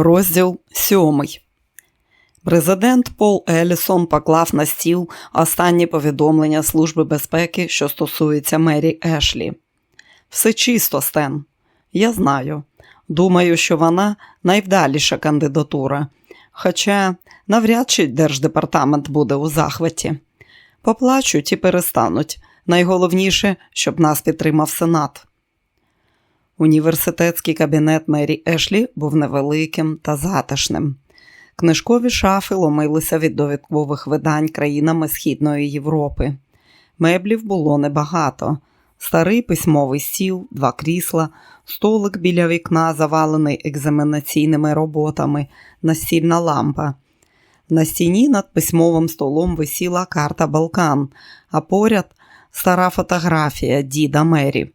Розділ сьомий. Президент Пол Елісон поклав на стіл останні повідомлення Служби безпеки, що стосується Мері Ешлі. Все чисто, Стен. Я знаю. Думаю, що вона найвдаліша кандидатура. Хоча навряд чи Держдепартамент буде у захваті. Поплачуть і перестануть. Найголовніше, щоб нас підтримав Сенат. Університетський кабінет Мері Ешлі був невеликим та затишним. Книжкові шафи ломилися від довідкових видань країнами Східної Європи. Меблів було небагато. Старий письмовий стіл, два крісла, столик біля вікна, завалений екзаменаційними роботами, настільна лампа. На стіні над письмовим столом висіла карта Балкан, а поряд стара фотографія діда Мері.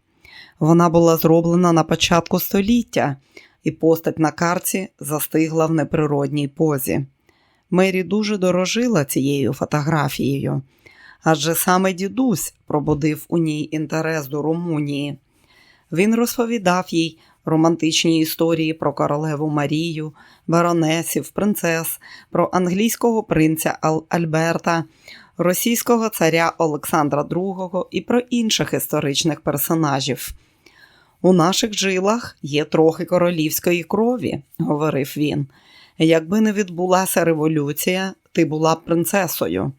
Вона була зроблена на початку століття, і постать на карті застигла в неприродній позі. Мері дуже дорожила цією фотографією, адже саме дідусь пробудив у ній інтерес до Румунії. Він розповідав їй романтичні історії про королеву Марію, баронесів, принцес, про англійського принця Альберта, російського царя Олександра II і про інших історичних персонажів. У наших жилах є трохи королівської крові, говорив він. Якби не відбулася революція, ти була б принцесою.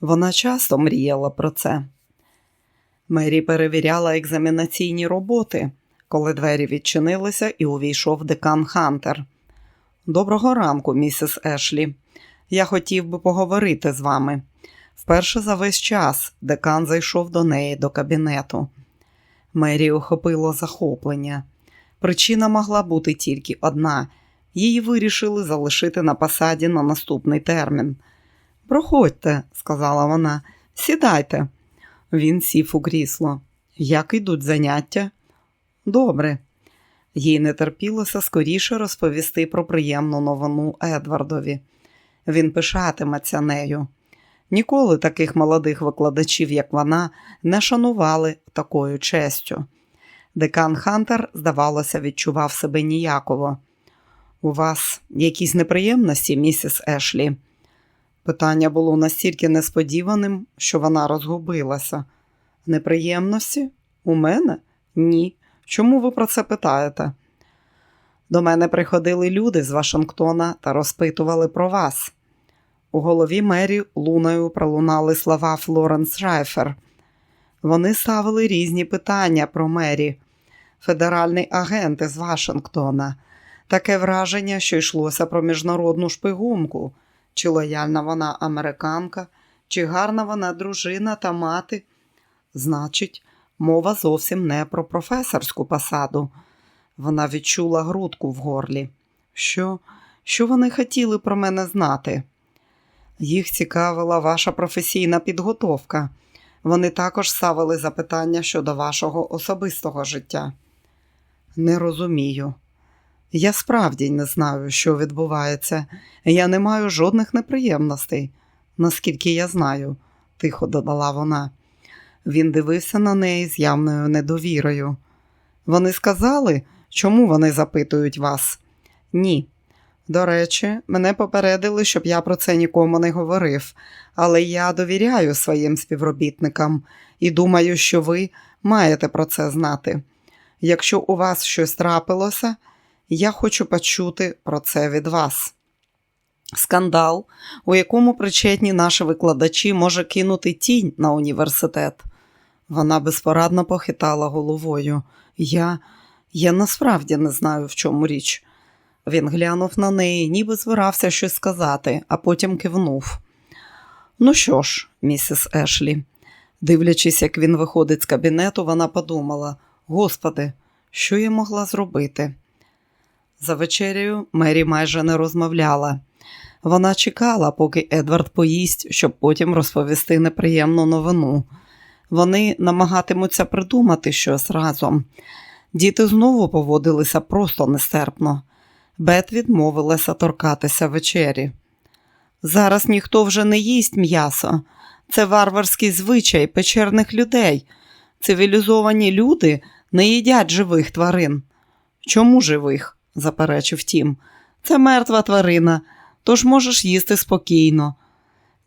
Вона часто мріяла про це. Мері перевіряла екзаменаційні роботи, коли двері відчинилися і увійшов декан Хантер. Доброго ранку, місіс Ешлі. Я хотів би поговорити з вами. Вперше за весь час декан зайшов до неї до кабінету. Мері охопило захоплення. Причина могла бути тільки одна її вирішили залишити на посаді на наступний термін. Проходьте, сказала вона, сідайте. Він сів у крісло. Як йдуть заняття? Добре. Їй не терпілося скоріше розповісти про приємну новину Едвардові. Він пишатиметься нею. Ніколи таких молодих викладачів, як вона, не шанували такою честю. Декан Хантер, здавалося, відчував себе ніяково. У вас якісь неприємності, місіс Ешлі? Питання було настільки несподіваним, що вона розгубилася. Неприємності? У мене? Ні. Чому ви про це питаєте? До мене приходили люди з Вашингтона та розпитували про вас. У голові Мері луною пролунали слова Флоренс Шайфер. Вони ставили різні питання про Мері, федеральний агент із Вашингтона. Таке враження, що йшлося про міжнародну шпигунку, чи лояльна вона американка, чи гарна вона дружина та мати. Значить, мова зовсім не про професорську посаду. Вона відчула грудку в горлі. Що, Що вони хотіли про мене знати? Їх цікавила ваша професійна підготовка. Вони також ставили запитання щодо вашого особистого життя. Не розумію. Я справді не знаю, що відбувається. Я не маю жодних неприємностей, наскільки я знаю, тихо додала вона. Він дивився на неї з явною недовірою. Вони сказали, чому вони запитують вас? Ні. До речі, мене попередили, щоб я про це нікому не говорив, але я довіряю своїм співробітникам і думаю, що ви маєте про це знати. Якщо у вас щось трапилося, я хочу почути про це від вас. Скандал, у якому причетні наші викладачі може кинути тінь на університет. Вона безпорадно похитала головою. Я, Я насправді не знаю, в чому річ. Він глянув на неї, ніби збирався щось сказати, а потім кивнув. Ну що ж, місіс Ешлі, дивлячись, як він виходить з кабінету, вона подумала: Господи, що я могла зробити? За вечерею Мері майже не розмовляла. Вона чекала, поки Едвард поїсть, щоб потім розповісти неприємну новину. Вони намагатимуться придумати щось разом. Діти знову поводилися просто нестерпно. Бет відмовилася торкатися вечері. Зараз ніхто вже не їсть м'ясо. Це варварський звичай печерних людей. Цивілізовані люди не їдять живих тварин. Чому живих? заперечив Тім. Це мертва тварина, тож можеш їсти спокійно.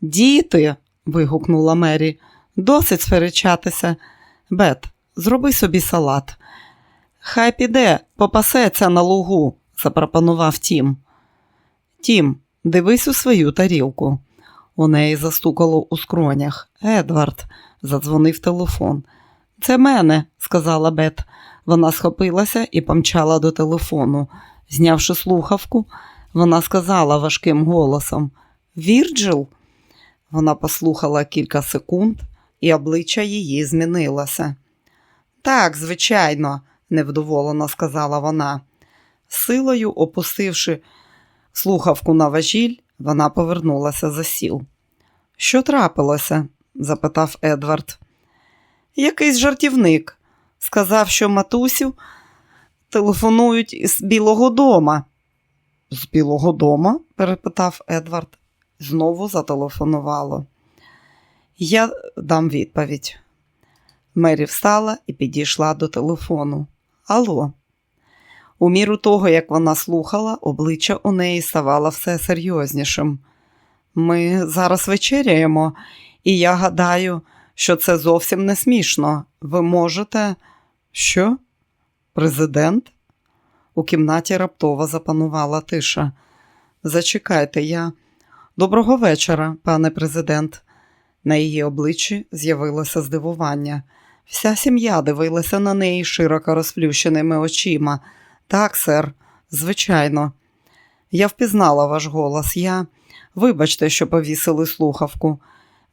Діти. вигукнула Мері, досить сперечатися. Бет, зроби собі салат. Хай піде, попасеться на лугу, запропонував Тім. Тім, дивись у свою тарілку. У неї застукало у скронях. Едвард, задзвонив телефон. Це мене, сказала Бет. Вона схопилася і помчала до телефону. Знявши слухавку, вона сказала важким голосом Вірджил. Вона послухала кілька секунд, і обличчя її змінилося. Так, звичайно, невдоволено сказала вона. Силою опустивши слухавку на важіль, вона повернулася за сіл. Що трапилося? запитав Едвард. Якийсь жартівник. Сказав, що матусю телефонують з Білого дома. З Білого дома? перепитав Едвард. Знову зателефонувало. Я дам відповідь. Мері встала і підійшла до телефону. Алло. У міру того, як вона слухала, обличчя у неї ставало все серйознішим. Ми зараз вечеряємо, і я гадаю, що це зовсім не смішно. Ви можете. Що? Президент? У кімнаті раптово запанувала тиша. Зачекайте, я. Доброго вечора, пане президент. На її обличчі з'явилося здивування. Вся сім'я дивилася на неї широко розплющеними очима. Так, сер, звичайно. Я впізнала ваш голос. Я. Вибачте, що повісили слухавку.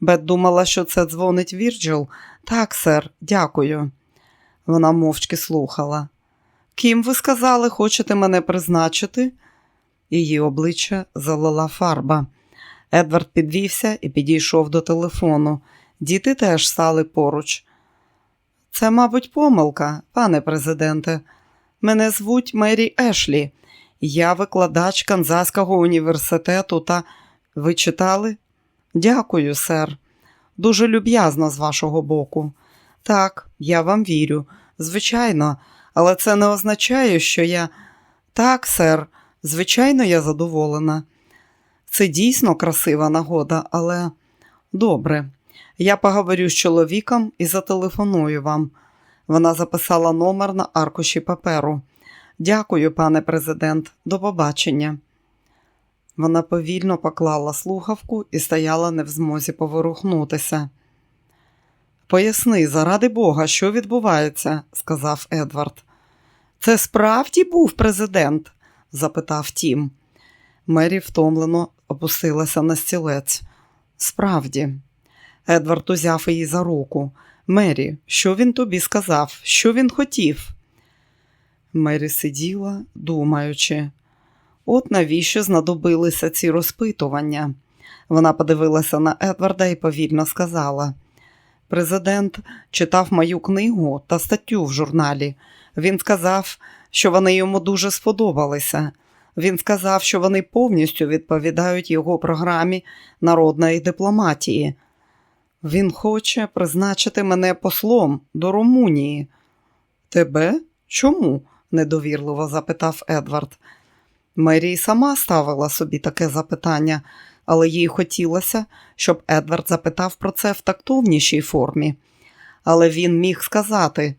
Бет думала, що це дзвонить Вірджил. Так, сер, дякую. Вона мовчки слухала. Ким ви сказали, хочете мене призначити? Її обличчя залила фарба. Едвард підвівся і підійшов до телефону. Діти теж стали поруч. Це, мабуть, помилка, пане президенте. Мене звуть Мері Ешлі. Я викладач Канзаського університету та ви читали? Дякую, сер. Дуже люб'язно з вашого боку. Так, я вам вірю. Звичайно, але це не означає, що я. Так, сер, звичайно, я задоволена. Це дійсно красива нагода, але добре. Я поговорю з чоловіком і зателефоную вам. Вона записала номер на аркуші паперу. Дякую, пане президент, до побачення. Вона повільно поклала слухавку і стояла не в змозі поворухнутися. Поясни, заради Бога, що відбувається, сказав Едвард. Це справді був президент? запитав Тім. Мері втомлено опустилася на стілець. Справді, Едвард узяв її за руку. Мері, що він тобі сказав? Що він хотів? Мері сиділа, думаючи, от навіщо знадобилися ці розпитування. Вона подивилася на Едварда і повільно сказала. Президент читав мою книгу та статтю в журналі. Він сказав, що вони йому дуже сподобалися. Він сказав, що вони повністю відповідають його програмі народної дипломатії. Він хоче призначити мене послом до Румунії. Тебе? Чому? недовірливо запитав Едвард. Мері сама ставила собі таке запитання, але їй хотілося, щоб Едвард запитав про це в тактовнішій формі. Але він міг сказати,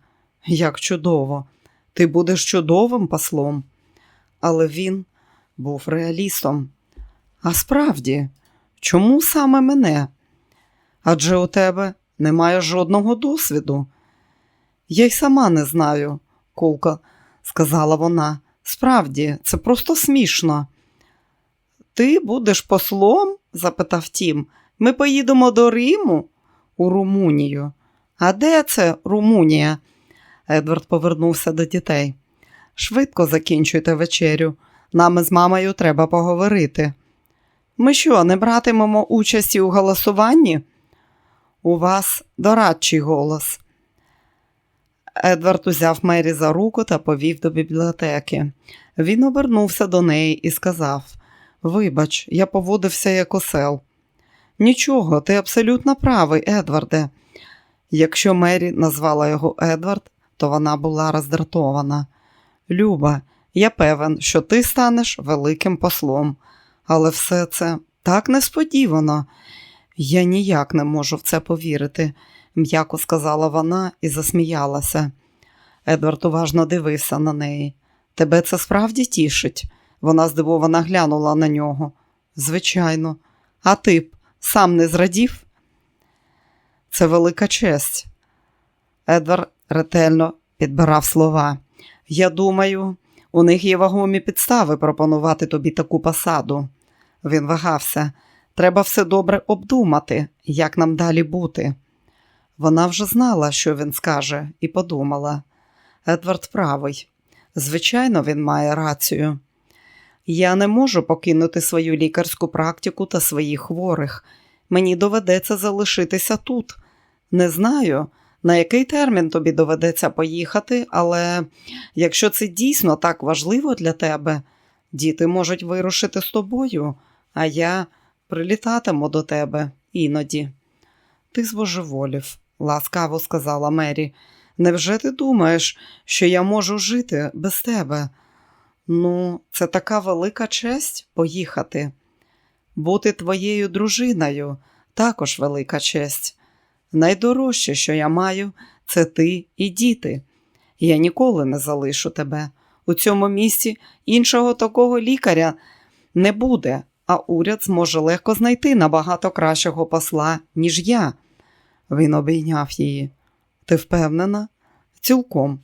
як чудово, ти будеш чудовим послом. Але він був реалістом. А справді, чому саме мене? Адже у тебе немає жодного досвіду. Я й сама не знаю, кулка, сказала вона. Справді, це просто смішно. Ти будеш послом? запитав Тім. Ми поїдемо до Риму у Румунію. А де це Румунія? Едвард повернувся до дітей. Швидко закінчуйте вечерю. Нам із мамою треба поговорити. Ми що, не братимемо участі у голосуванні? У вас дорадчий голос. Едвард узяв Мері за руку та повів до бібліотеки. Він обернувся до неї і сказав: Вибач, я поводився як осел. Нічого, ти абсолютно правий, Едварде. Якщо Мері назвала його Едвард, то вона була роздратована. Люба, Я певен, що ти станеш великим послом. Але все це так несподівано. Я ніяк не можу в це повірити, м'яко сказала вона і засміялася. Едвард уважно дивився на неї. Тебе це справді тішить? Вона здивовано глянула на нього. Звичайно, а ти б сам не зрадів? Це велика честь. Едвард ретельно підбирав слова. Я думаю, у них є вагомі підстави пропонувати тобі таку посаду. Він вагався. Треба все добре обдумати, як нам далі бути. Вона вже знала, що він скаже, і подумала. Едвард правий. Звичайно, він має рацію. Я не можу покинути свою лікарську практику та своїх хворих. Мені доведеться залишитися тут. Не знаю, на який термін тобі доведеться поїхати, але якщо це дійсно так важливо для тебе, діти можуть вирушити з тобою, а я прилітатиму до тебе іноді. Ти збожеволів, ласкаво сказала Мері. Невже ти думаєш, що я можу жити без тебе? Ну, це така велика честь поїхати. Бути твоєю дружиною також велика честь. Найдорожче, що я маю, це ти і діти. Я ніколи не залишу тебе. У цьому місці іншого такого лікаря не буде, а уряд зможе легко знайти набагато кращого посла, ніж я. Він обійняв її. Ти впевнена? Цілком.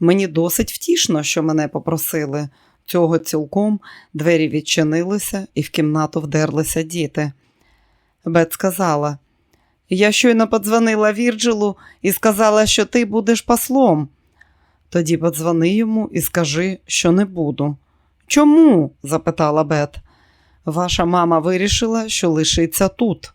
Мені досить втішно, що мене попросили. Цього цілком двері відчинилися і в кімнату вдерлися діти. Бет сказала: Я щойно подзвонила Вірджилу і сказала, що ти будеш послом. Тоді подзвони йому і скажи, що не буду. Чому? запитала Бет. Ваша мама вирішила, що лишиться тут.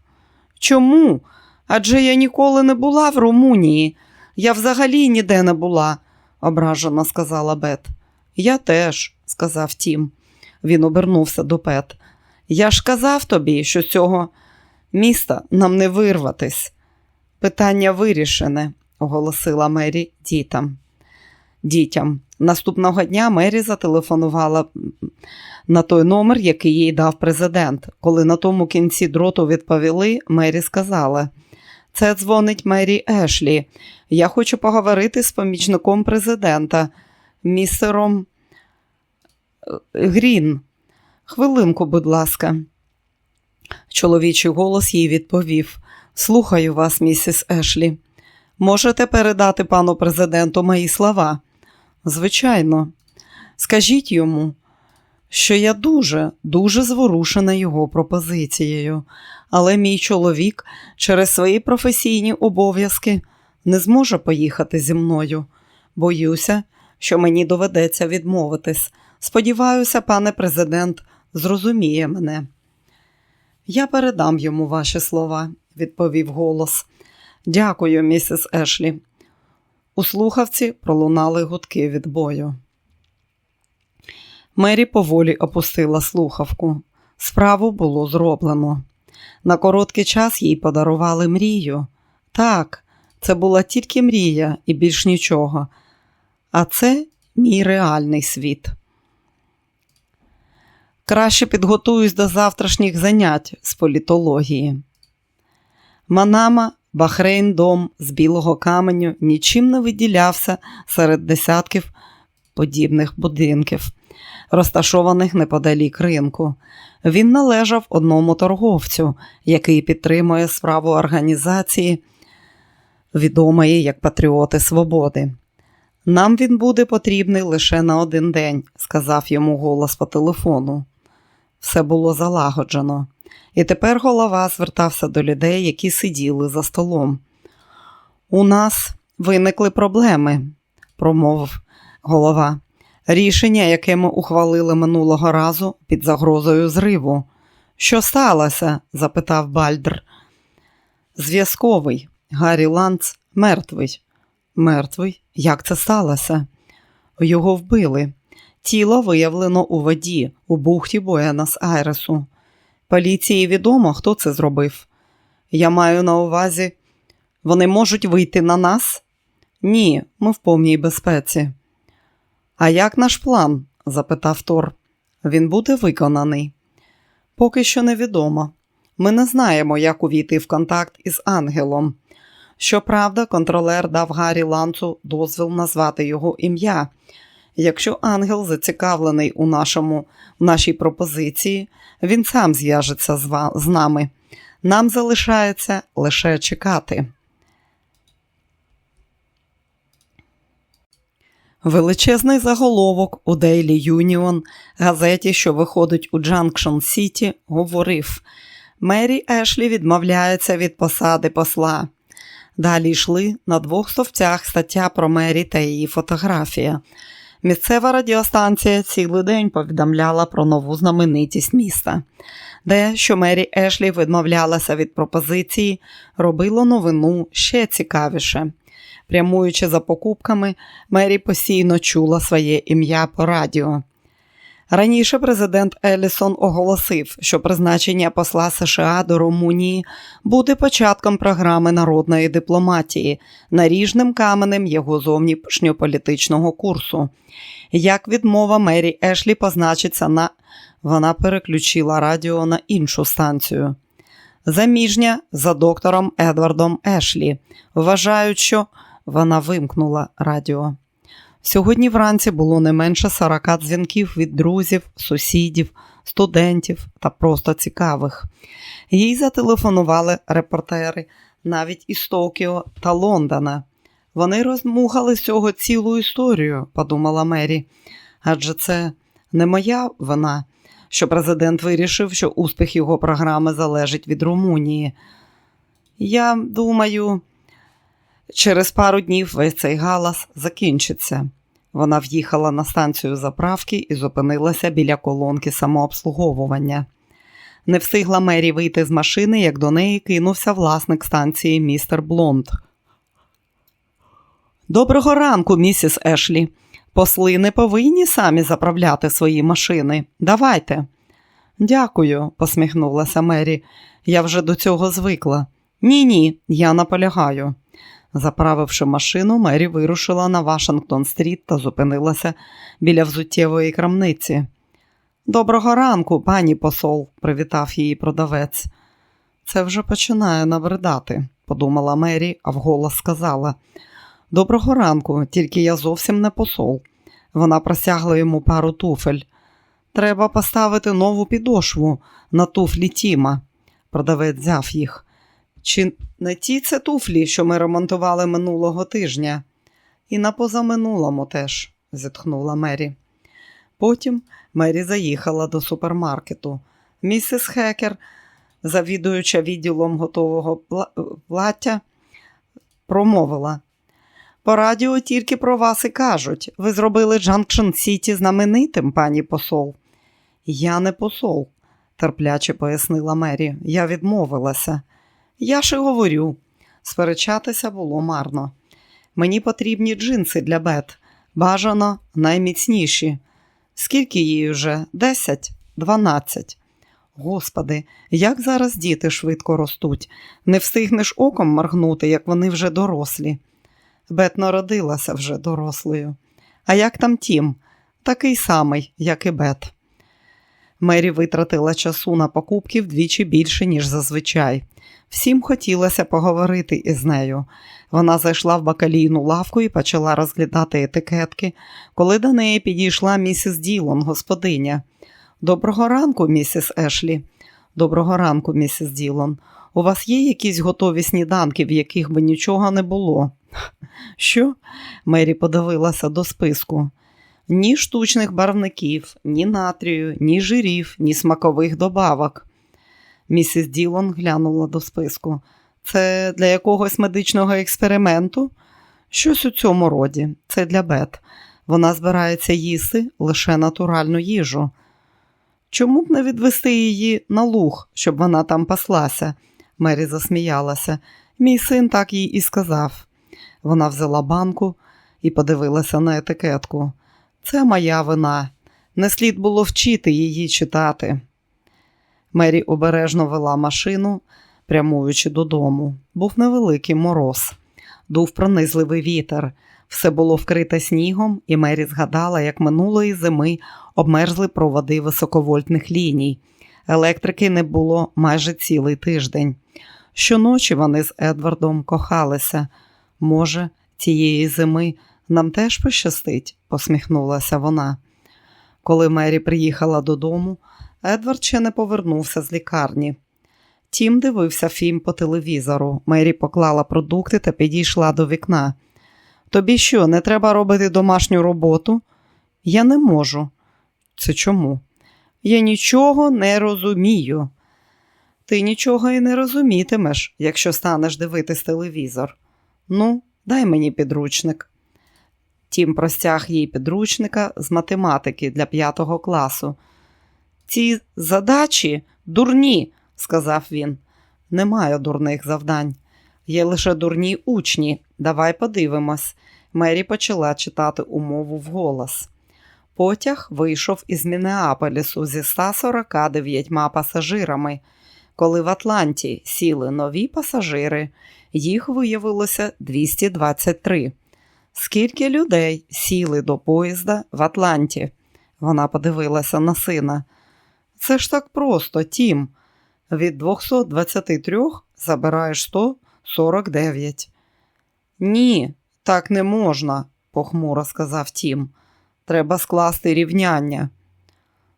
Чому? Адже я ніколи не була в Румунії. Я взагалі ніде не була, ображено сказала Бет. Я теж, сказав Тім. Він обернувся до Пет. Я ж казав тобі, що цього міста нам не вирватись. Питання вирішене, оголосила Мері дітям. Дітям. Наступного дня Мері зателефонувала на той номер, який їй дав президент. Коли на тому кінці дроту відповіли, Мері сказала: Це дзвонить Мері Ешлі. Я хочу поговорити з помічником президента, містером е, Грін. Хвилинку, будь ласка. Чоловічий голос їй відповів: Слухаю вас, місіс Ешлі. Можете передати пану президенту мої слова? Звичайно, скажіть йому, що я дуже, дуже зворушена його пропозицією, але мій чоловік через свої професійні обов'язки не зможе поїхати зі мною. Боюся, що мені доведеться відмовитись. Сподіваюся, пане президент зрозуміє мене. Я передам йому ваші слова, відповів голос. Дякую, місіс Ешлі. У слухавці пролунали гудки від бою. Мері поволі опустила слухавку. Справу було зроблено. На короткий час їй подарували мрію. Так, це була тільки мрія і більш нічого. А це мій реальний світ. Краще підготуюсь до завтрашніх занять з політології. Манама, Бахрейн дом з білого каменю нічим не виділявся серед десятків подібних будинків, розташованих неподалік ринку. Він належав одному торговцю, який підтримує справу організації, відомої як Патріоти Свободи. Нам він буде потрібний лише на один день, сказав йому голос по телефону. Все було залагоджено, і тепер голова звертався до людей, які сиділи за столом. У нас виникли проблеми, промовив голова. Рішення, яке ми ухвалили минулого разу під загрозою зриву. Що сталося? запитав Бальдр. Зв'язковий Гаррі Ланц мертвий. Мертвий? Як це сталося? Його вбили. Тіло виявлено у воді у бухті Буенос Айресу. Поліції відомо, хто це зробив. Я маю на увазі, вони можуть вийти на нас? Ні, ми в повній безпеці. А як наш план? запитав Тор. Він буде виконаний? Поки що невідомо. Ми не знаємо, як увійти в контакт із ангелом. Щоправда, контролер дав Гаррі Ланцу дозвіл назвати його ім'я. Якщо ангел зацікавлений у нашому, нашій пропозиції, він сам зв'яжеться з, з нами. Нам залишається лише чекати. Величезний заголовок у Daily Union, газеті, що виходить у Джанкшн Сіті, говорив: Мері Ешлі відмовляється від посади посла. Далі йшли на двох стовпцях стаття про Мері та її фотографія. Місцева радіостанція цілий день повідомляла про нову знаменитість міста. Де, що Мері Ешлі відмовлялася від пропозиції, робило новину ще цікавіше. Прямуючи за покупками, Мері постійно чула своє ім'я по радіо. Раніше президент Елісон оголосив, що призначення посла США до Румунії буде початком програми народної дипломатії, наріжним каменем його зовнішньополітичного курсу. Як відмова Мері Ешлі позначиться на вона переключила радіо на іншу станцію. Заміжня за доктором Едвардом Ешлі. Вважають, що вона вимкнула радіо. Сьогодні вранці було не менше 40 дзвінків від друзів, сусідів, студентів та просто цікавих. Їй зателефонували репортери навіть із Токіо та Лондона. Вони розмухали з цього цілу історію, подумала Мері. Адже це не моя вина, що президент вирішив, що успіх його програми залежить від Румунії. Я думаю, через пару днів весь цей галас закінчиться. Вона в'їхала на станцію заправки і зупинилася біля колонки самообслуговування. Не встигла Мері вийти з машини, як до неї кинувся власник станції містер Блонд. Доброго ранку, місіс Ешлі. Посли не повинні самі заправляти свої машини. Давайте. Дякую, посміхнулася Мері. Я вже до цього звикла. Ні, ні, я наполягаю. Заправивши машину, Мері вирушила на Вашингтон-стріт та зупинилася біля взуттєвої крамниці. Доброго ранку, пані посол, привітав її продавець. Це вже починає набридати, подумала Мері, а вголос сказала. Доброго ранку, тільки я зовсім не посол. Вона просягла йому пару туфель. Треба поставити нову підошву на туфлі Тіма. Продавець взяв їх. Чи не ті це туфлі, що ми ремонтували минулого тижня? І на позаминулому теж, зітхнула Мері. Потім Мері заїхала до супермаркету. Місіс Хекер, завідуюча відділом готового плаття, промовила. По радіо тільки про вас і кажуть. Ви зробили Джанкшн Сіті знаменитим, пані посол. Я не посол, терпляче пояснила Мері. Я відмовилася. Я ж і говорю. Сперечатися було марно. Мені потрібні джинси для бет. Бажано найміцніші. Скільки їй вже? Десять? Дванадцять. Господи, як зараз діти швидко ростуть. Не встигнеш оком моргнути, як вони вже дорослі. Бет народилася вже дорослою. А як там Тім? Такий самий, як і Бет. Мері витратила часу на покупки вдвічі більше, ніж зазвичай. Всім хотілося поговорити із нею. Вона зайшла в бакалійну лавку і почала розглядати етикетки, коли до неї підійшла місіс Ділон, господиня. Доброго ранку, місіс Ешлі. Доброго ранку, місіс Ділон. У вас є якісь готові сніданки, в яких би нічого не було? Що? Мері подивилася до списку. Ні штучних барвників, ні натрію, ні жирів, ні смакових добавок. Місіс Ділон глянула до списку. Це для якогось медичного експерименту? Щось у цьому роді. Це для Бет. Вона збирається їсти лише натуральну їжу. Чому б не відвести її на луг, щоб вона там паслася? Мері засміялася. Мій син так їй і сказав. Вона взяла банку і подивилася на етикетку. Це моя вина. Не слід було вчити її читати. Мері обережно вела машину, прямуючи додому. Був невеликий мороз, дув пронизливий вітер. Все було вкрите снігом, і Мері згадала, як минулої зими обмерзли проводи високовольтних ліній. Електрики не було майже цілий тиждень. Щоночі вони з Едвардом кохалися. Може, цієї зими нам теж пощастить, посміхнулася вона. Коли Мері приїхала додому, Едвард ще не повернувся з лікарні. Тім дивився фільм по телевізору. Мері поклала продукти та підійшла до вікна. Тобі що, не треба робити домашню роботу? Я не можу. Це чому? Я нічого не розумію. Ти нічого і не розумітимеш, якщо станеш дивитись телевізор. Ну, дай мені підручник. Тім простяг їй підручника з математики для п'ятого класу. Ці задачі дурні, сказав він. Немає дурних завдань. Є лише дурні учні. Давай подивимось. Мері почала читати умову вголос. Потяг вийшов із Мінеаполісу зі 149 пасажирами. Коли в Атланті сіли нові пасажири, їх виявилося 223. Скільки людей сіли до поїзда в Атланті? Вона подивилася на сина. Це ж так просто, Тім. Від 223 забираєш 149. Ні, так не можна, похмуро сказав Тім. Треба скласти рівняння.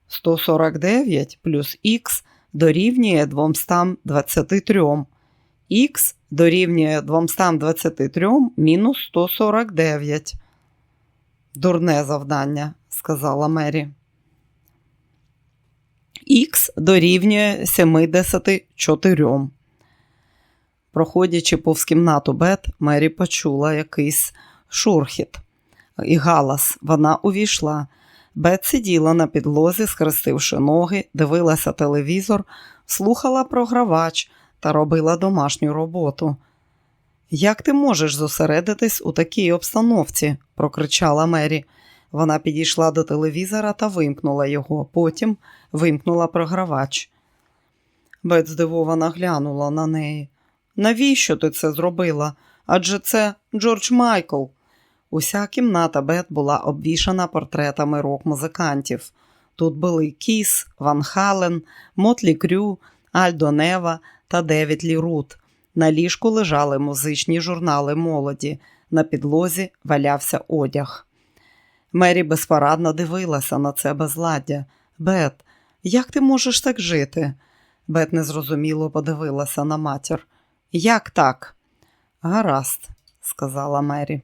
149 плюс х дорівнює 223. Х дорівнює 223 мінус 149. Дурне завдання, сказала Мері. Х дорівнює 74. Проходячи повз кімнату Бет, Мері почула якийсь шурхіт і галас. Вона увійшла. Бет сиділа на підлозі, схрестивши ноги, дивилася телевізор, слухала програвач та робила домашню роботу. Як ти можеш зосередитись у такій обстановці? прокричала Мері. Вона підійшла до телевізора та вимкнула його, потім вимкнула програвач. Бет здивовано глянула на неї. Навіщо ти це зробила? Адже це Джордж Майкл. Уся кімната Бет була обвішана портретами рок-музикантів. Тут були Кіс, Ван Хален, Мотлі Крю, Альдо Нева та Девід Лі Рут. На ліжку лежали музичні журнали молоді, на підлозі валявся одяг. Мері безпорадно дивилася на це безладдя. Бет, як ти можеш так жити? Бет незрозуміло подивилася на матір. Як так? Гаразд, сказала Мері.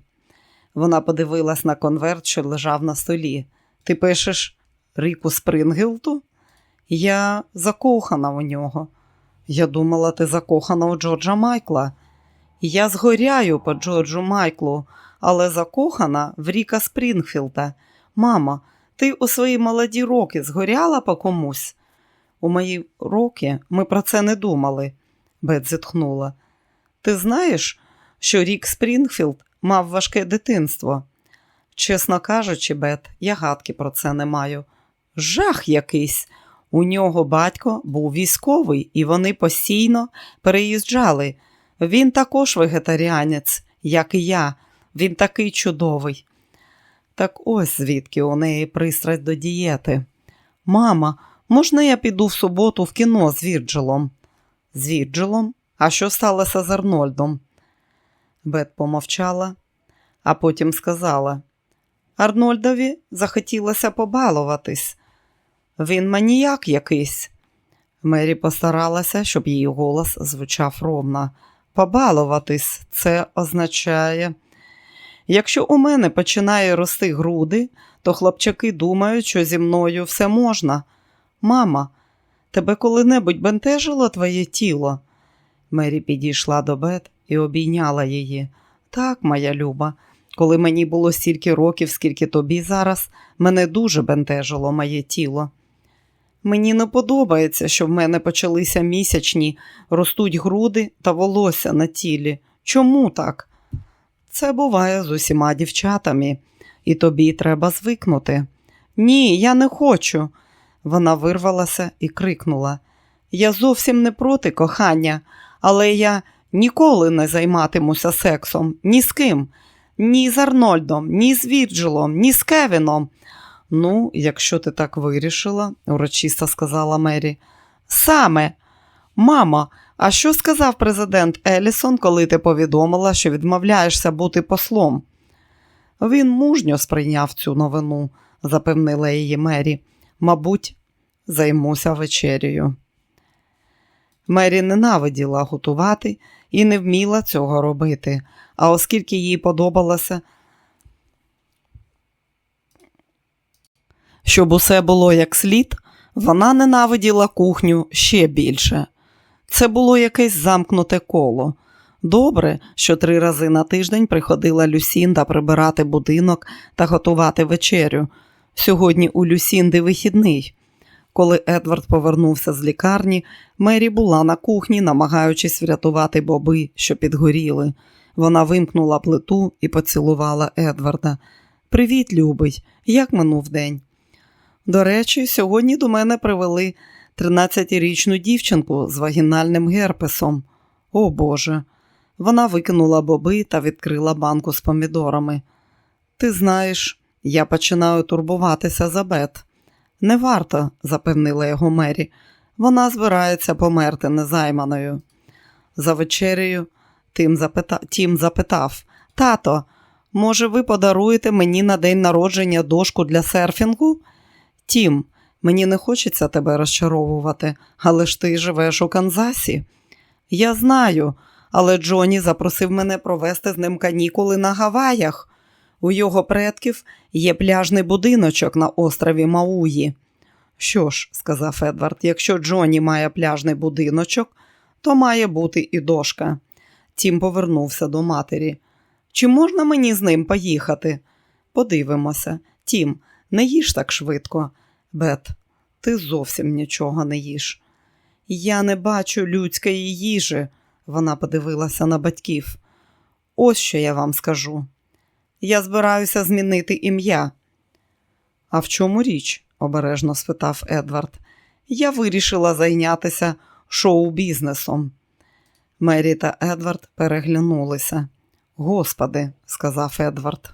Вона подивилась на конверт, що лежав на столі. Ти пишеш Ріку Спрингілту? Я закохана у нього. Я думала, ти закохана у Джорджа Майкла. Я згоряю по Джорджу Майклу, але закохана в Ріка Спрінгфілда. Мама, ти у свої молоді роки згоряла по комусь? У мої роки ми про це не думали, Бет зітхнула. Ти знаєш, що Рік Спрінгфілд мав важке дитинство? Чесно кажучи, Бет, я гадки про це не маю. Жах якийсь. У нього батько був військовий, і вони постійно переїжджали. Він також вегетаріанець, як і я. Він такий чудовий. Так ось звідки у неї пристрасть до дієти. Мама, можна я піду в суботу в кіно з Вірджилом? З Вірджилом? А що сталося з Арнольдом? Бет помовчала, а потім сказала: Арнольдові захотілося побалуватись. Він маніяк якийсь. Мері постаралася, щоб її голос звучав ровно. Побалуватись це означає. Якщо у мене починає рости груди, то хлопчаки думають, що зі мною все можна. Мама, тебе коли-небудь бентежило твоє тіло? Мері підійшла до Бет і обійняла її. Так, моя люба, коли мені було стільки років, скільки тобі зараз, мене дуже бентежило моє тіло. Мені не подобається, що в мене почалися місячні, ростуть груди та волосся на тілі. Чому так? Це буває з усіма дівчатами, і тобі треба звикнути. Ні, я не хочу. Вона вирвалася і крикнула. Я зовсім не проти кохання, але я ніколи не займатимуся сексом, ні з ким. ні з Арнольдом, ні з Вірджилом, ні з Кевіном. Ну, якщо ти так вирішила, урочисто сказала Мері. Саме, мамо, а що сказав президент Елісон, коли ти повідомила, що відмовляєшся бути послом? Він мужньо сприйняв цю новину, запевнила її Мері. Мабуть, займуся вечерею. Мері ненавиділа готувати і не вміла цього робити, а оскільки їй подобалося, щоб усе було як слід, вона ненавиділа кухню ще більше. Це було якесь замкнуте коло. Добре, що три рази на тиждень приходила Люсінда прибирати будинок та готувати вечерю. Сьогодні у Люсінди вихідний. Коли Едвард повернувся з лікарні, Мері була на кухні, намагаючись врятувати боби, що підгоріли. Вона вимкнула плиту і поцілувала Едварда. Привіт, любий, як минув день? До речі, сьогодні до мене привели 13-річну дівчинку з вагінальним герпесом. О Боже. Вона викинула боби та відкрила банку з помідорами. Ти знаєш, я починаю турбуватися за Бет. Не варто, запевнила його Мері. Вона збирається померти незайманою. За вечерею Тим, запита... Тім запитав Тато, може, ви подаруєте мені на день народження дошку для серфінгу? Тім, мені не хочеться тебе розчаровувати, але ж ти живеш у Канзасі. Я знаю, але Джоні запросив мене провести з ним канікули на Гаваях. У його предків є пляжний будиночок на острові Мауї. Що ж, сказав Едвард, якщо Джоні має пляжний будиночок, то має бути і дошка. Тім повернувся до матері. Чи можна мені з ним поїхати? Подивимося. Тім, не їж так швидко. Бет, ти зовсім нічого не їш. Я не бачу людської їжі, вона подивилася на батьків. Ось що я вам скажу. Я збираюся змінити ім'я. А в чому річ? обережно спитав Едвард. Я вирішила зайнятися шоу-бізнесом. Мері та Едвард переглянулися. Господи, сказав Едвард.